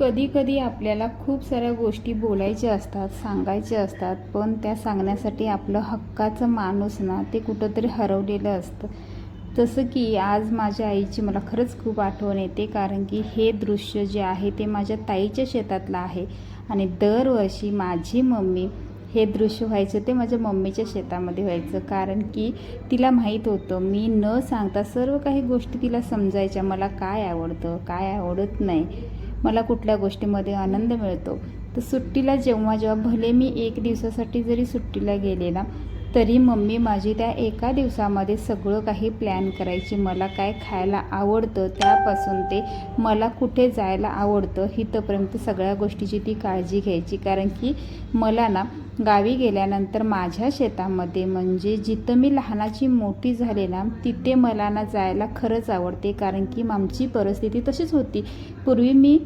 कधी कधी आपल्याला खूप साऱ्या गोष्टी बोलायच्या असतात सांगायच्या असतात पण त्या सांगण्यासाठी आपलं हक्काचं माणूस ना ते कुठंतरी हरवलेलं असतं. जसं की आज माझ्या आईची मला खरंच खूप आठवण येते कारण की हे दृश्य जे आहे ते माझ्या ताईच्या शेतातलं आहे. आणि दरवर्षी माझी मम्मी हे दृश्य व्हायचं ते माझ्या मम्मीच्या शेतामध्ये व्हायचं. कारण की तिला माहीत होतं मी न सांगता सर्व काही गोष्टी तिला समजायच्या. मला काय आवडतं काय आवडत नाही. मला कुठल्या गोष्टीमध्ये आनंद मिळतो. तर सुट्टीला जेव्हा जेव्हा भले मी एक दिवसासाठी जरी सुट्टीला गेले ना तरी मम्मी माझी त्या एका दिवसामध्ये सगळं काही प्लॅन करायची. मला काय खायला आवडतं त्यापासून ते मला कुठे जायला आवडतं हिथपर्यंत सगळ्या गोष्टीची ती काळजी घ्यायची. कारण की मला ना गावी गेल्यानंतर माझ्या शेतामध्ये म्हणजे जिथं मी लहानाची मोठी झाले ना तिथे मला ना जायला खरंच आवडते. कारण की आमची परिस्थिती तशीच होती. पूर्वी मी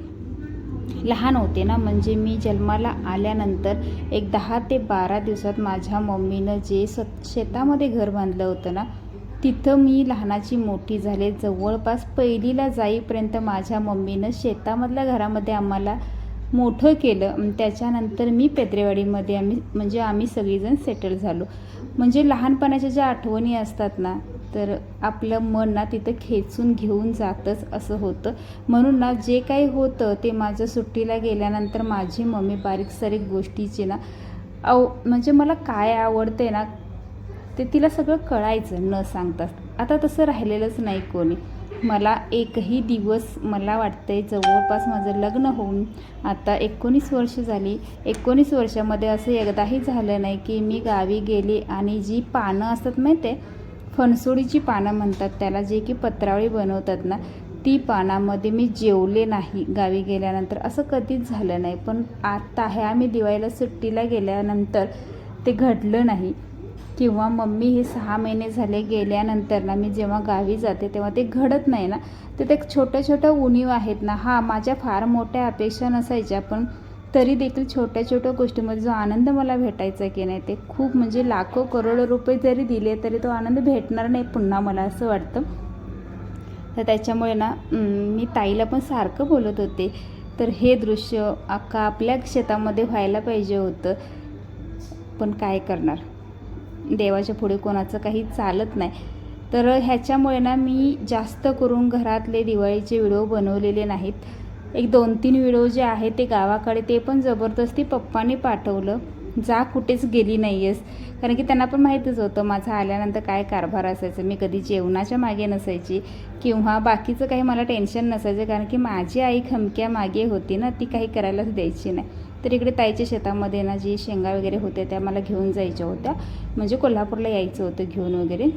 लहान होते ना म्हणजे मी जन्माला आल्यानंतर एक दहा ते बारा दिवसात माझ्या मम्मीनं जे स शेतामध्ये घर बांधलं होतं ना तिथं मी लहानाची मोठी झाले. जवळपास पहिलीला जाईपर्यंत माझ्या मम्मीनं शेतामधल्या घरामध्ये आम्हाला मोठं केलं. त्याच्यानंतर मी पेद्रेवाडीमध्ये आम्ही म्हणजे आम्ही सगळीजण सेटल झालो. म्हणजे लहानपणाच्या ज्या आठवणी असतात ना तर आपलं मन ना तिथं खेचून घेऊन जातच असं होतं. म्हणून ना जे काही होतं ते माझं सुट्टीला गेल्यानंतर माझी मम्मी बारीक सारीक गोष्टीची ना अव म्हणजे मला काय आवडते ना ते तिला सगळं कळायचं न सांगता. आता तसं राहिलेलंच नाही कोणी. मला एकही दिवस मला वाटतंय जवळपास माझं लग्न होऊन आता एकोणीस वर्ष झाली. एकोणीस वर्षामध्ये असं एकदाही झालं नाही की मी गावी गेले आणि जी पानं असतात माहिती आहे फणसोडीची पानं म्हणतात त्याला जे की पत्रावळी बनवतात ना ती पानामध्ये मी जेवले नाही गावी गेल्यानंतर. असं कधीच झालं नाही पण आत्ता आहे. आम्ही दिवाळीला सुट्टीला गेल्यानंतर ते घडलं नाही. किंवा मम्मी हे सहा महिने झाले गेल्यानंतर ना मी जेव्हा गावी जाते तेव्हा ते घडत नाही ना. तर ते छोट्या छोट्या उणीव आहेत ना. हा माझ्या फार मोठ्या अपेक्षा नसायच्या पण तरी देखील छोट्या छोट्या गोष्टीमध्ये जो आनंद मला भेटायचा की नाही ते खूप म्हणजे लाखो करोडो रुपये जरी दिले तरी तो आनंद भेटणार नाही पुन्हा मला असं वाटतं. तर त्याच्यामुळे ना मी ताईला पण सारखं बोलत होते. तर हे दृश्य अख्खा आपल्या शेतामध्ये व्हायला पाहिजे होतं. पण काय करणार? देवाच्या पुढे कोणाचं काही चालत नाही. तर ह्याच्यामुळे ना मी जास्त करून घरातले दिवाळीचे व्हिडिओ बनवलेले नाहीत. एक दोन तीन व्हिडिओ जे आहे ते गावाकडे ते पण जबरदस्ती पप्पाने पाठवलं. जा कुठेच गेली नाही आहेस कारण की त्यांना पण माहीतच होतं माझा आल्यानंतर काय कारभार असायचं. मी कधी जेवणाच्या मागे नसायची किंवा बाकीचं काही मला टेन्शन नसायचं. कारण की माझी आई खमक्या मागे होती ना ती काही करायलाच द्यायची नाही. तर इकडे ताईच्या शेतामध्ये ना जी शेंगा वगैरे होत्या त्या मला घेऊन जायच्या होत्या. म्हणजे कोल्हापूरला यायचं होतं घेऊन वगैरे.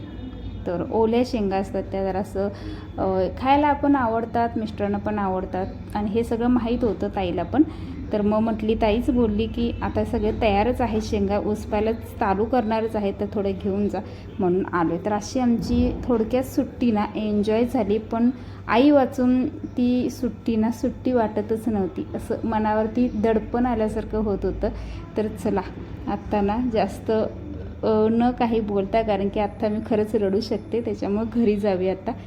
तर ओल्या शेंगा असतात त्या जरासं खायला पण आवडतात मिस्टरांना पण आवडतात. आणि हे सगळं माहीत होतं ताईला पण. तर मग म्हटली ताईच बोलली की आता सगळे तयारच आहे शेंगा उसपायलाच चालू करणारच आहे तर थोडं घेऊन जा. म्हणून आलो तर अशी आमची थोडक्यात सुट्टी ना एन्जॉय झाली पण आई वाचून ती सुट्टी ना सुट्टी वाटतच नव्हती. असं मनावरती दडपण आल्यासारखं होत होतं. तर चला आत्ता ना जास्त न काही बोलता कारण की आत्ता मी खरंच रडू शकते त्याच्यामुळं घरी जाऊया आत्ता